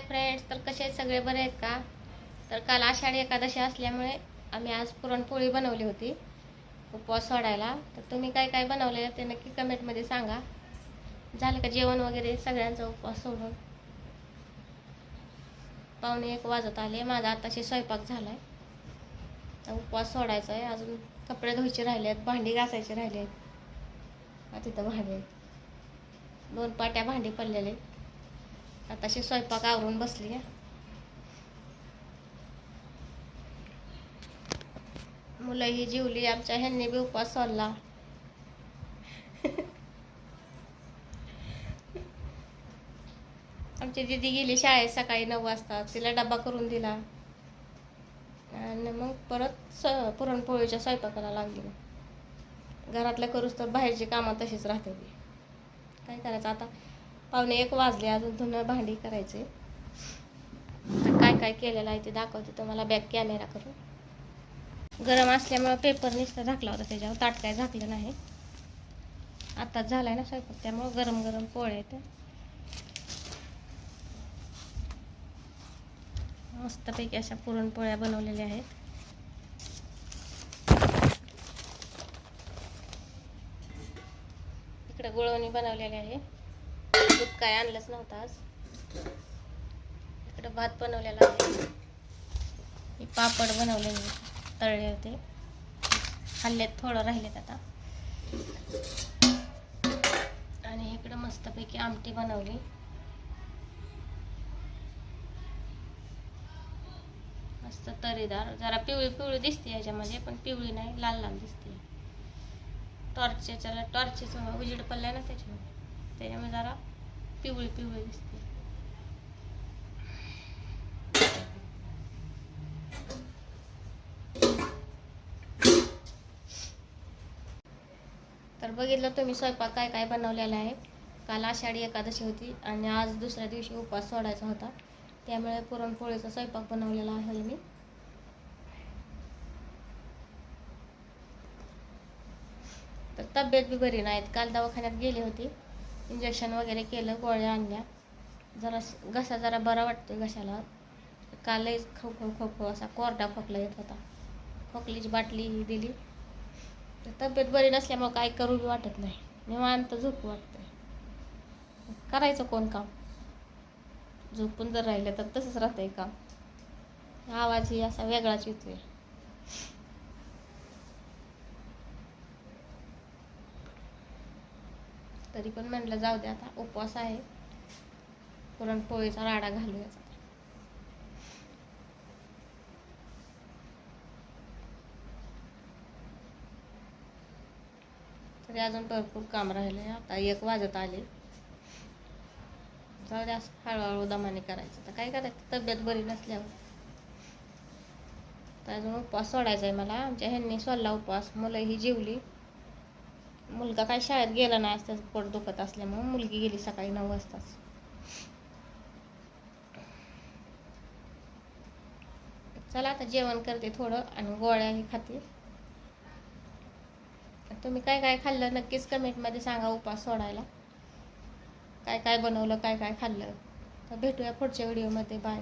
Friends तर कसे आहेत सगळे बरे आहेत का? तर काल आषाढी एकादशी असल्यामुळे आम्ही आज पुरणपोळी बनवली होती उपवास सोडायला. तर तुम्ही काय काय बनवले ते नक्की कमेंटमध्ये सांगा. झालं का जेवण वगैरे सगळ्यांचा उपवास सोडून? पाहुणे एक वाजत आले माझा आताशी स्वयंपाक झाला आहे उपवास सोडायचा आहे अजून कपडे धुवायचे राहिले आहेत भांडी घासायची राहिले आहेत तिथं भांडी दोन पाट्या भांडी पडलेले. आहेत आताशी स्वयंपाक आवरून बसली आहे. मुलं ही आमच्या ह्यांनी बी उपवास सोडला. आमची दिदी गेली शाळेत सकाळी नऊ वाजता तिला डबा करून दिला. आणि मग परत स पुरणपोळीच्या स्वयंपाकाला लागली. घरातल्या करूच तर बाहेरची कामं तशीच राहते काय करायचं आता? पावणे एक वाजले अजून धुणं भांडी करायचे. काय काय केलेलं आहे ते दाखवते तुम्हाला बॅक कॅमेरा करून. गरम असल्यामुळं पेपर नुसता झाकला होता त्याच्यावर ताट काय झाकलं नाही. आताच झालाय ना स्वयंपाक त्यामुळं गरम गरम पोळ्या येते मस्तपैकी अशा पुरणपोळ्या बनवलेल्या आहेत. इकडे गुळवणी बनवलेली आहे. दूध काय आणलंच नव्हतं आज. इकडं भात बनवलेला आहे. पापड पापड मी तळले होते. खाल्लेत थोडं राहिलेत आता. आणि इकडं मस्तपैकी आमटी बनवली. मस्त तरीदार. जरा पिवळी पिवळी दिसते याच्यामध्ये पण पिवळी नाही लाल लाल दिसते. टॉर्चच्या टॉर्चेच उजेड पडलाय ना त्याच्यामुळे त्याच्यामुळे जरा पिवळी पिवळी दिसते. तर बघितलं तुम्ही स्वयंपाक काय काय बनवलेला आहे. काल आषाढी एकादशी होती आणि आज दुसऱ्या दिवशी उपवास सोडायचा होता. त्यामुळे पुरणपोळीचा स्वयंपाक बनवलेला आहे मी. तर तब्येत बी बरी नाहीत. काल दवाखान्यात गेली होती. इंजेक्शन वगैरे केलं गोळ्या आणल्या. जरा घसा जरा बरा वाटतोय घशाला. कालही खो खो खो खो असा कोरडा खोकला येत होता. खोकलीची बाटली दिली. तर तब्येत बरी नसल्यामुळं काय करू बी वाटत नाही. निवांत झोपू वाटतंय. करायचं कोण काम? झोपून जर राहिलं तर तसंच राहतंय काम. आवाजही असा वेगळाच येतोय. तरी पण म्हणलं जाऊ दे आता उपवास आहे. पुरणपोळीचा राडा घालूयाचा तरी अजून भरपूर काम राहिले आता एक वाजत आले. जाऊ द्या हळूहळू दमाने करायचं. तर काय करायचं? तब्येत बरी नसल्यावर. तर अजून उपवास सोडायचा आहे मला. आमच्या ह्यांनी सोडला उपवास. मुलं ही जेवली. मुलगा काय शाळेत गेला नाही आज त्याचं पोट दुखत असल्यामुळे मुलगी गेली सकाळी नऊ वाजताच. चला आता जेवण करते थोडं आणि गोळ्याही खाते. तुम्ही काय काय खाल्लं नक्कीच कमेंटमध्ये सांगा उपास सोडायला. काय काय बनवलं काय काय खाल्लं. तर भेटूया पुढच्या व्हिडिओमध्ये. बाय.